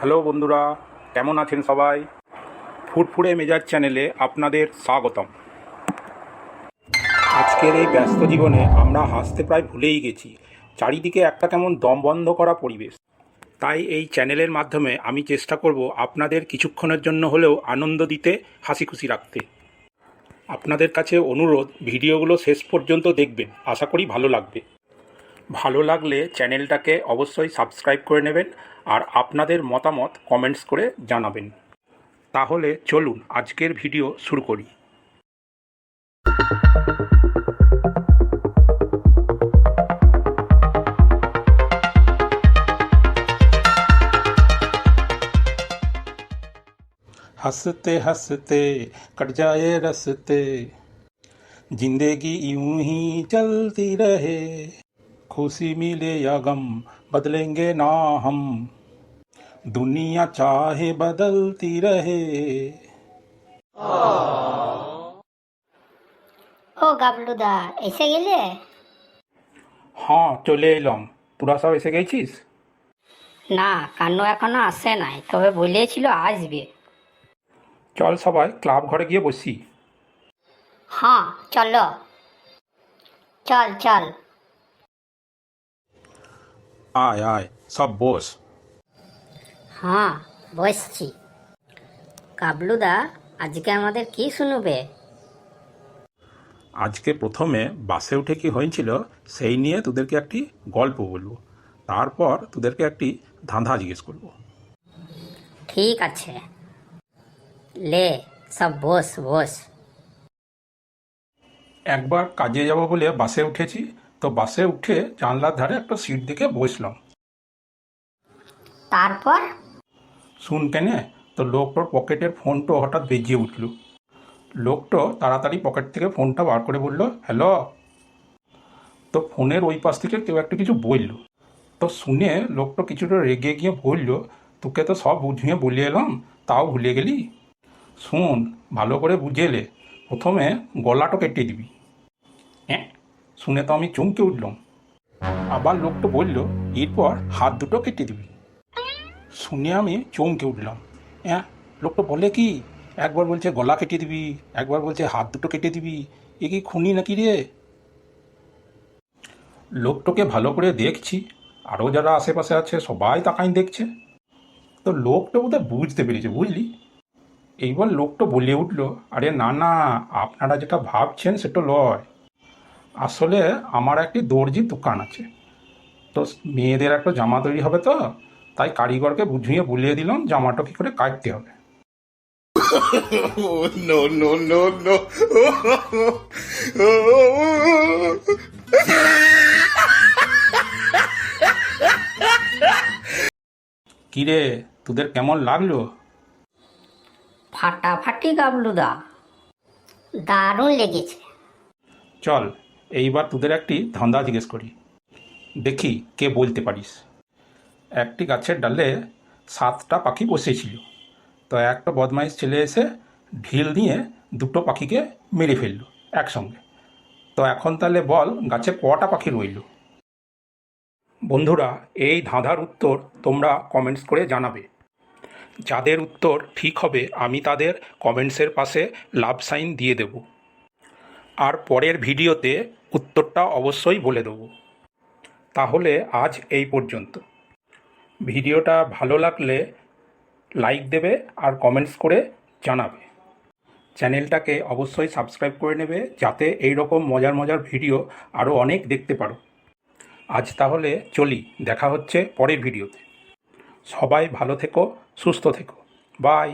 Hello বন্ধুরা, কেমন আছেন সবাই? ফুটফুড়ে মেজাজ চ্যানেলে আপনাদের স্বাগতম। আজকের এই ব্যস্ত জীবনে আমরা হাসতে প্রায় ভুলেই গেছি। চারিদিকে একটা কেমন দম বন্ধ করা পরিবেশ। তাই এই চ্যানেলের মাধ্যমে আমি চেষ্টা করব আপনাদের কিছুক্ষণের জন্য হলেও আনন্দ দিতে হাসি খুশি রাখতে। আপনাদের কাছে অনুরোধ, ভিডিওগুলো শেষ পর্যন্ত দেখবেন। আশা করি ভালো লাগবে। ভালো লাগলে চ্যানেলটাকে অবশ্যই সাবস্ক্রাইব করে নেবেন আর আপনাদের মতামত কমেন্টস করে জানাবেন তাহলে চলুন আজকের ভিডিও শুরু করি हंसते हंसते कट जाए रस्ते जिंदगी यूं ही चलती रहे खुशी मिले या गम बदलेंगे ना हम दुनिया चाहे बदलती रहे ও গাবলুদা এসে গেলে হ্যাঁ চলে এলাম তোরা সব এসে গেছিস না কান্নু এখনো আসে নাই তবে বলেছিল আসবে চল সবাই ক্লাব ঘরে গিয়ে বসি হ্যাঁ চলো চল চল আয় আয় সব বস হ্যাঁ বসছি। কাবলুদা আজকে আমাদের কি শুনবে? আজকে প্রথমে বাসে উঠে কি হয়েছিল সেই নিয়ে তোদেরকে একটি গল্প বলব। তারপর তোদেরকে একটি ধাঁধা জিজ্ঞেস করব। ঠিক আছে। লে সব বস বস। একবার কাজে যাব বলে বাসে উঠেছি তো বাসে উঠে জানলার ধারে একটা সিট দিকে বসলাম। তারপর? শুন কেনে, তো লোকটোর পকেটের ফোনটো হঠাৎ বেজিয়ে উঠল। লোকটো তাড়াতাড়ি পকেট থেকে ফোনটা বার করে বলল, হ্যালো? তো ফোনের ওই পাশ থেকে কেউ একটা কিছু বলল। তো শুনে লোকটা কিছুটা রেগে গিয়ে বলল, তোকে তো সব বুঝিয়ে বলে এলাম, তাও ভুলে গেলি? শোন, ভালো করে বুঝেলে, প্রথমে গলাটা কেটে দিবি। হ্যাঁ? শুনে তো আমি চমকে উঠলাম। আবার লোকটা বলল, এরপর হাত দুটো কেটে দিবি। শুনে আমি চমকে উঠলাম। হ্যাঁ লোকটা বলে কি, একবার বলছে গলা কেটে দিবি, একবার বলছে হাত দুটো কেটে দিবি, এ কি খুনি নাকি রে? লোকটাকে ভালো করে দেখছি আরও যারা আশেপাশে আছে সবাই তাকাই দেখছে। তো লোকটা বোধহয় বুঝতে পেরেছে, বুঝলি? এইবার লোকটা বলে উঠল, আরে না না, আপনারা যেটা ভাবছেন সেটা লয়। আসলে আমার একটি দর্জির দোকান আছে। তো মেয়েদের একটা জামা তৈরি হবে তো? তাই কারিগরকে বুঝিয়ে বলিয়ে দিলাম জামাটা কি করে কাটতে হবে। Oh, no, no, no, no. কিরে তোদের কেমন লাগল? ফাটাফাটি গাবলুদা। দারুণ লেগেছে। চল এইবার তোদের একটি ধান্দা জিজ্ঞেস করি। দেখি কে বলতে পারিস। একটি গাছের ডালে সাতটা পাখি বসেছিল তো একটা বদমাইশ ছেলে এসে ঢিল নিয়ে দুটো পাখিকে মেরে ফেলল একসঙ্গে। তো এখন তাহলে বল, গাছে কটা পাখি রইল? বন্ধুরা, এই ধাঁধার উত্তর তোমরা কমেন্টস করে জানাবে। যাদের উত্তর ঠিক হবে, আমি তাদের কমেন্টসের পাশে লাভ সাইন দিয়ে দেব। আর পরের ভিডিওতে উত্তরটা অবশ্যই বলে দেবো। তাহলে আজ এই পর্যন্ত। ভিডিওটা ভালো লাগলে লাইক দেবে আর কমেন্টস করে জানাবে। চ্যানেলটাকে অবশ্যই সাবস্ক্রাইব করে নেবে যাতে এই রকম মজার মজার ভিডিও আরও অনেক দেখতে পারো। আজ তাহলে চলি, দেখা হচ্ছে পরের ভিডিওতে। সবাই ভালো থেকো, সুস্থ থেকো। বাই।